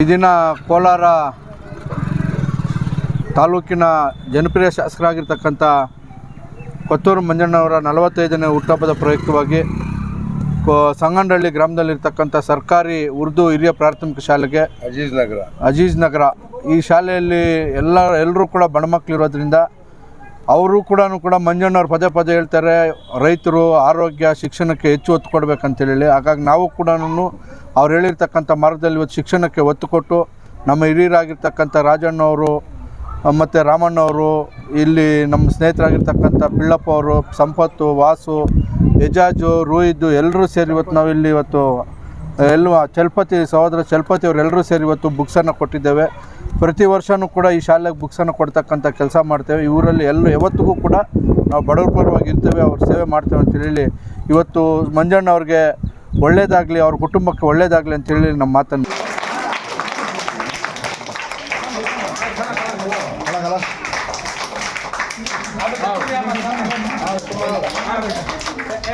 ಈ ದಿನ ಕೋಲಾರ ತಾಲೂಕಿನ ಜನಪ್ರಿಯ ಶಾಸಕರಾಗಿರ್ತಕ್ಕಂಥ ಕೊತ್ತೂರು ಮಂಜಣ್ಣವರ ನಲವತ್ತೈದನೇ ಹುಟ್ಟುಹಬ್ಬದ ಪ್ರಯುಕ್ತವಾಗಿ ಕೋ ಸಂಗನಹಳ್ಳಿ ಗ್ರಾಮದಲ್ಲಿರ್ತಕ್ಕಂಥ ಸರ್ಕಾರಿ ಉರ್ದು ಹಿರಿಯ ಪ್ರಾಥಮಿಕ ಶಾಲೆಗೆ ಅಜೀಜ್ ನಗರ. ಅಜೀಜ್ ನಗರ. ಈ ಶಾಲೆಯಲ್ಲಿ ಎಲ್ಲ ಎಲ್ಲರೂ ಕೂಡ ಬಣಮಕ್ಕಳಿರೋದ್ರಿಂದ ಅವರು ಕೂಡ ಕೂಡ ಮಂಜಣ್ಣವ್ರು ಪದೇ ಪದೇ ಹೇಳ್ತಾರೆ ರೈತರು ಆರೋಗ್ಯ ಶಿಕ್ಷಣಕ್ಕೆ ಹೆಚ್ಚು ಒತ್ತು ಕೊಡಬೇಕಂತೇಳಿ ಹಾಗಾಗಿ ನಾವು ಕೂಡ ಅವ್ರು ಹೇಳಿರ್ತಕ್ಕಂಥ ಮಾರ್ಗದಲ್ಲಿ ಇವತ್ತು ಶಿಕ್ಷಣಕ್ಕೆ ಒತ್ತು ಕೊಟ್ಟು ನಮ್ಮ ಹಿರಿಯರಾಗಿರ್ತಕ್ಕಂಥ ರಾಜಣ್ಣವರು ಮತ್ತು ರಾಮಣ್ಣವರು, ಇಲ್ಲಿ ನಮ್ಮ ಸ್ನೇಹಿತರಾಗಿರ್ತಕ್ಕಂಥ ಪಿಳ್ಳಪ್ಪ ಅವರು, ಸಂಪತ್ತು, ವಾಸು, ಎಜಾಜು, ರೋಹಿದ್ದು ಎಲ್ಲರೂ ಸೇರಿ ಇವತ್ತು ನಾವು ಇಲ್ಲಿ ಇವತ್ತು ಎಲ್ಲ ಚಲಪತಿ, ಸಹೋದರ ಚಲಪತಿ ಅವರೆಲ್ಲರೂ ಸೇರಿ ಇವತ್ತು ಬುಕ್ಸನ್ನು ಕೊಟ್ಟಿದ್ದೇವೆ. ಪ್ರತಿ ವರ್ಷವೂ ಕೂಡ ಈ ಶಾಲೆಗೆ ಬುಕ್ಸನ್ನು ಕೊಡ್ತಕ್ಕಂಥ ಕೆಲಸ ಮಾಡ್ತೇವೆ. ಇವರಲ್ಲಿ ಎಲ್ಲ ಯಾವತ್ತಿಗೂ ಕೂಡ ನಾವು ಬಡವರ ಪರವಾಗಿ ಇರ್ತೇವೆ, ಅವ್ರ ಸೇವೆ ಮಾಡ್ತೇವೆ ಅಂತ ಹೇಳಿ ಇವತ್ತು ಮಂಜಣ್ಣ ಅವ್ರಿಗೆ ಒಳ್ಳೇದಾಗಲಿ ಅವ್ರ ಕುಟುಂಬಕ್ಕೆ ಒಳ್ಳೇದಾಗಲಿ ಅಂತೇಳಿ ನಮ್ಮ ಮಾತನ್ನು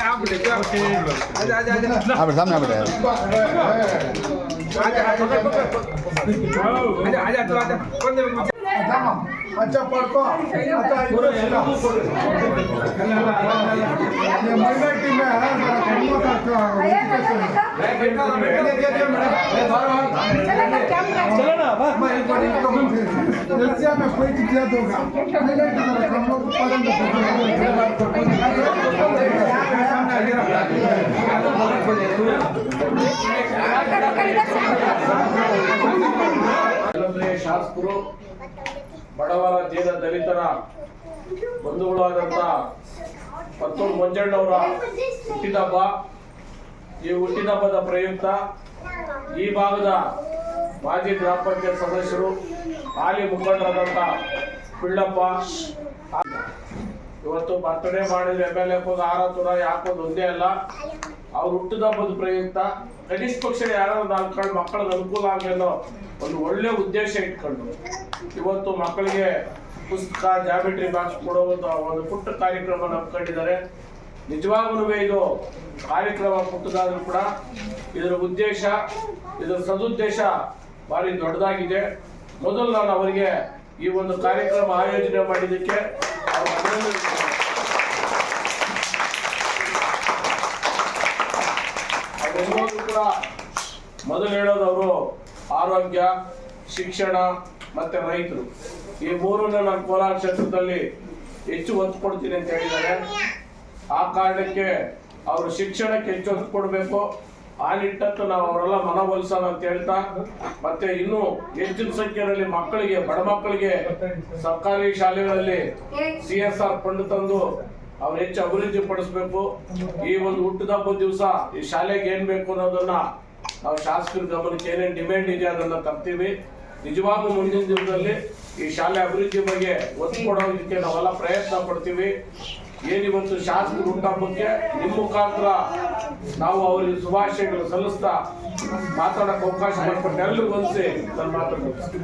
ಆಗ್ಬಿಡಿ ಸಾಮನೆ అదమ్మ అచ్చా పడుకో అచ్చా ఇప్పుడు ముంబైకి एलसीआ में कोई दिक्कत होगा सामने ಶಾಸಕರು ಬಡವರ ದೀನ ದಲಿತರ ಬಂಧುಗಳಾದಂಥ ಪತ್ತೂರು ಮಂಜಣ್ಣವರ ಹುಟ್ಟಿದಬ್ಬ, ಈ ಹುಟ್ಟಿದಬ್ಬದ ಪ್ರಯುಕ್ತ ಈ ಭಾಗದ ಮಾಜಿ ಗ್ರಾಮ ಪಂಚಾಯತ್ ಸದಸ್ಯರು, ಹಾಲಿ ಮುಖಂಡರಾದಂಥ ಪಿಳ್ಳಪ್ಪ. ಇವತ್ತು ಬರ್ತಡೇ ಮಾಡಿದ್ರೆ ಎಂ ಎಲ್ ಎ ಹಾರ ತುರ ಯಾಕೋದು ಒಂದೇ ಅಲ್ಲ. ಅವ್ರ ಹುಟ್ಟಿದಬ್ಬದ ಪ್ರಯುಕ್ತ, ಕನಿಷ್ಠ ಪಕ್ಷ ಯಾರೋ ಕಡೆ ಮಕ್ಕಳಿಗೆ ಅನುಕೂಲ ಆಗಲೋ ಒಂದು ಒಳ್ಳೆ ಉದ್ದೇಶ ಇಟ್ಕೊಂಡು ಇವತ್ತು ಮಕ್ಕಳಿಗೆ ಪುಸ್ತಕ ಜಾಮಿಟ್ರಿ ಬಾಕ್ಸ್ ಕೊಡೋ ಒಂದು ಒಂದು ಪುಟ್ಟ ಕಾರ್ಯಕ್ರಮ ನಂಬ್ಕೊಂಡಿದ್ದಾರೆ ನಿಜವಾಗ್ಲೂ ಇದು ಕಾರ್ಯಕ್ರಮ ಪುಟ್ಟದಾದ್ರೂ ಕೂಡ ಇದರ ಉದ್ದೇಶ, ಇದರ ಸದುದ್ದೇಶ ಭಾರಿ ದೊಡ್ಡದಾಗಿದೆ. ಮೊದಲು ನಾನು ಅವರಿಗೆ ಈ ಒಂದು ಕಾರ್ಯಕ್ರಮ ಆಯೋಜನೆ ಮಾಡಿದ್ದಕ್ಕೆ ಕೂಡ ಮೊದಲು ಹೇಳೋದು ಅವರು ಆರೋಗ್ಯ ಶಿಕ್ಷಣ ಮತ್ತೆ ರೈತರು. ಈ ಮೂರನ್ನ ನಾನು ಕೋಲಾರ ಕ್ಷೇತ್ರದಲ್ಲಿ ಹೆಚ್ಚು ಒತ್ತು ಕೊಡ್ತೀನಿ ಅಂತ ಹೇಳಿದ್ದಾರೆ. ಆ ಕಾರಣಕ್ಕೆ ಅವರು ಶಿಕ್ಷಣಕ್ಕೆ ಹೆಚ್ಚು ಒತ್ತು ಕೊಡಬೇಕು. ಆ ನಿಟ್ಟಂತೂ ನಾವು ಅವರೆಲ್ಲ ಮನವೊಲಿಸೋಣ ಅಂತ ಹೇಳ್ತಾ ಮತ್ತೆ ಇನ್ನೂ ಹೆಚ್ಚಿನ ಸಂಖ್ಯೆಯಲ್ಲಿ ಮಕ್ಕಳಿಗೆ ಬಡ ಮಕ್ಕಳಿಗೆ ಸರ್ಕಾರಿ ಶಾಲೆಗಳಲ್ಲಿ ಸಿ ಎಸ್ ಆರ್ ಫಂಡ್ ತಂದು ಅವ್ರು ಹೆಚ್ಚು ಅಭಿವೃದ್ಧಿ ಪಡಿಸ್ಬೇಕು. ಈ ಒಂದು ಹುಟ್ಟಿದಬ್ಬ ದಿವಸ ಈ ಶಾಲೆಗೆ ಏನ್ ಬೇಕು ಅನ್ನೋದನ್ನ ನಾವು ಶಾಸಕರ ಗಮನಕ್ಕೆ ಏನೇನ್ ಡಿಮ್ಯಾಂಡ್ ಇದೆ ಅದನ್ನ ತರ್ತೀವಿ. ನಿಜವಾಗ್ಲೂ ಮುಂದಿನ ದಿನದಲ್ಲಿ ಈ ಶಾಲೆ ಅಭಿವೃದ್ಧಿ ಬಗ್ಗೆ ಒತ್ತು ಕೊಡೋದಕ್ಕೆ ನಾವೆಲ್ಲ ಪ್ರಯತ್ನ ಪಡ್ತೀವಿ. ಏನಿವತ್ತು ಶಾಸಕರು ಹುಟ್ಟಹಬ್ಬಕ್ಕೆ ನಿಮ್ಮ ಮುಖಾಂತರ ನಾವು ಅವರಿಗೆ ಶುಭಾಶಯಗಳು ಸಲ್ಲಿಸ್ತಾ ಮಾತಾಡಕ್ಕೆ ಅವಕಾಶ ಮಾಡಿಕೊಟ್ಟು ಎಲ್ಲರಿಗೂ ಹೊಂದಿಸಿ ನಾನು ಮಾತಾಡ್ತೀನಿ